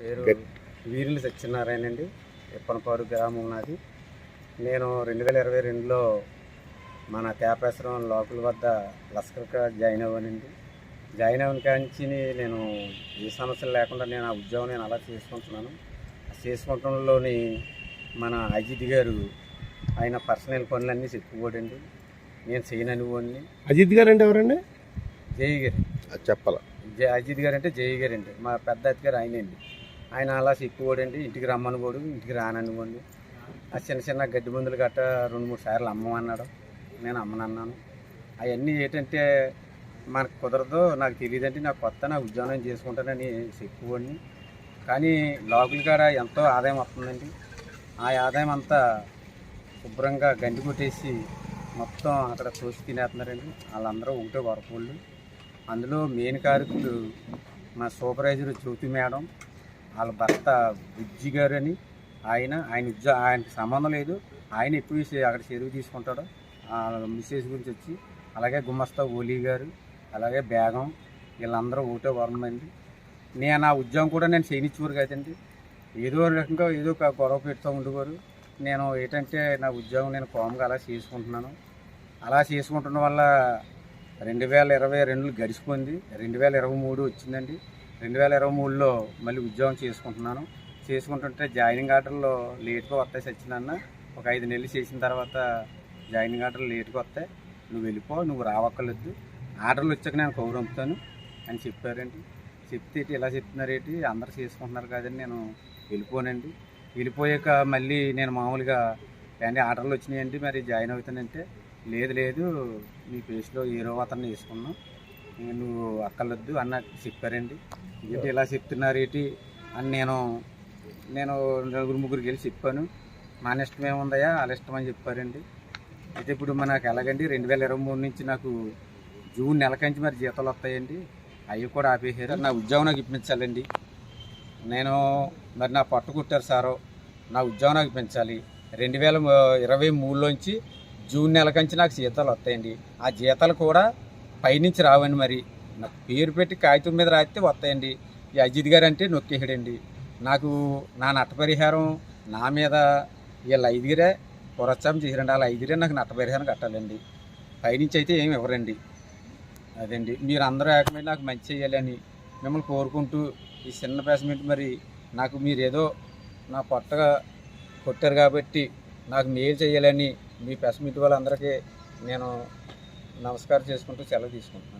పేరు వీరులు సత్యనారాయణ అండి. ఇప్పనపాడు గ్రామం నాది. నేను రెండు వేల ఇరవై రెండులో మన తేపేశ్వరం లోకల్ వద్ద లస్కర్గా జాయిన్ అవ్వానండి. జాయిన్ అవ్వని కాంచి నేను ఏ సమస్యలు లేకుండా నేను ఆ ఉద్యోగం నేను అలా చేసుకుంటున్నాను. ఆ చేసుకుంటంలోని మన అజిత్ గారు ఆయన పర్సనల్ పనులన్నీ చెప్పుకోడండి. నేను చేయనని వాడిని అజిత్ గారు అంటే ఎవరండి? జై గారు. చెప్పాల? జై అజిత్ గారు అంటే జై గారు అండి మా పెద్ద అతి గారు ఆయన అలా చెప్పుకోడండి ఇంటికి రమ్మనుకోడు ఇంటికి రాననుకోండి ఆ చిన్న చిన్న గడ్డి మందులు గట్ట రెండు మూడు సార్లు అమ్మమన్నాడు. నేను అమ్మనన్నాను. అవన్నీ ఏంటంటే మనకు కుదరదు నాకు తెలియదంటే నాకు కొత్త నా ఉద్యోగం చేసుకుంటానని చెప్పుకోండి కానీ లోకల్ కాడ ఎంతో ఆదాయం వస్తుందండి. ఆ ఆదాయం అంతా శుభ్రంగా గండి కొట్టేసి మొత్తం అక్కడ తోసి తినేస్తున్నారండి. వాళ్ళందరూ ఒకటే వరకోళ్ళు అందులో మెయిన్ కారకులు మా సూపర్వైజర్ జ్యోతి మేడం. వాళ్ళ భర్త బుజ్జి గారు అని ఆయన ఆయన ఉద్యో ఆయనకి సంబంధం లేదు. ఆయన ఎక్కువ అక్కడ చెరువు తీసుకుంటాడు ఆ మిస్సెస్ గురించి వచ్చి అలాగే గుమ్మస్తా ఓలీ గారు అలాగే బేగం వీళ్ళందరూ ఒకటే వరమండి నేను ఆ ఉద్యోగం కూడా నేను చేయనిచ్చేవారు కదండి. ఏదో రకంగా ఏదో ఒక గొడవ పెడుతూ ఉండేవారు. నేను ఏంటంటే నా ఉద్యోగం నేను కోమగా అలా చేసుకుంటున్నాను. అలా చేసుకుంటున్న వల్ల రెండు వేల ఇరవై రెండులో గడిచిపోయింది. రెండు వేల ఇరవై మూడు వచ్చిందండి. రెండు వేల ఇరవై మూడులో మళ్ళీ ఉద్యోగం చేసుకుంటున్నాను. చేసుకుంటుంటే జాయినింగ్ ఆర్డర్లో లేట్గా వస్తాయి సచ్చినన్న ఒక ఐదు నెలలు చేసిన తర్వాత జాయినింగ్ ఆర్డర్లు లేట్గా వస్తాయి. నువ్వు వెళ్ళిపో నువ్వు రావక్కర్లేదు. ఆర్డర్లు వచ్చాక నేను కౌరంపుతాను అని చెప్పారండి. చెప్తే ఇలా చెప్తున్నారేంటి అందరు చేసుకుంటున్నారు కదండి నేను వెళ్ళిపోనండి. వెళ్ళిపోయాక మళ్ళీ నేను మామూలుగా ఏంటి ఆర్డర్లు వచ్చినాయండి మరి జాయిన్ అవుతానంటే. లేదు లేదు మీ పేస్లో హీరో అతన్ని వేసుకున్నాం నువ్వు అక్కర్లొద్దు అన్న చెప్పారండి. ఏంటి ఇలా చెప్తున్నారు ఏంటి అని నేను నేను నలుగురు ముగ్గురికి వెళ్ళి చెప్పాను. మా ఇష్టం ఏముందయా వాళ్ళ ఇష్టం అని చెప్పారండి. అయితే ఇప్పుడు మనకు ఎలాగండి? రెండు వేల ఇరవై మూడు నుంచి నాకు జూన్ నెలకంచి మరి జీతాలు వస్తాయండి. అవి కూడా ఆపేసారు నా ఉద్యోగం నాకు ఇప్పించాలండి. నేను మరి నా పట్టు కుట్టారు సారో. నా ఉద్యోగం నాకు పెంచాలి రెండు వేల ఇరవై మూడులోంచి జూన్ నెలకంచి నాకు జీతాలు వస్తాయండి. ఆ జీతాలు కూడా పైనుంచి రావండి మరి. నా పేరు పెట్టి కాగితం మీద రాస్తే వస్తాయండి. ఈ అజిత్ గారు అంటే నొక్కేసాడండి నాకు నా నట్టపరిహారం నా మీద వీళ్ళ ఐదుగురే పురస్కారం చేసారండి వాళ్ళ ఐదుగురే నాకు నట్టపరిహారం కట్టాలండి. పైనుంచి అయితే ఏమి ఇవ్వరండి. అదండి. మీరు అందరూ ఏకమై నాకు మంచి చేయాలని మిమ్మల్ని కోరుకుంటూ ఈ చిన్న పేసమెంట్ మరి నాకు మీరు ఏదో నా పొట్టగా కొట్టారు కాబట్టి నాకు మేలు చేయాలని మీ పెసమిటి వాళ్ళందరికీ నేను నమస్కారం చేసుకుంటూ సెలవు తీసుకుంటున్నాను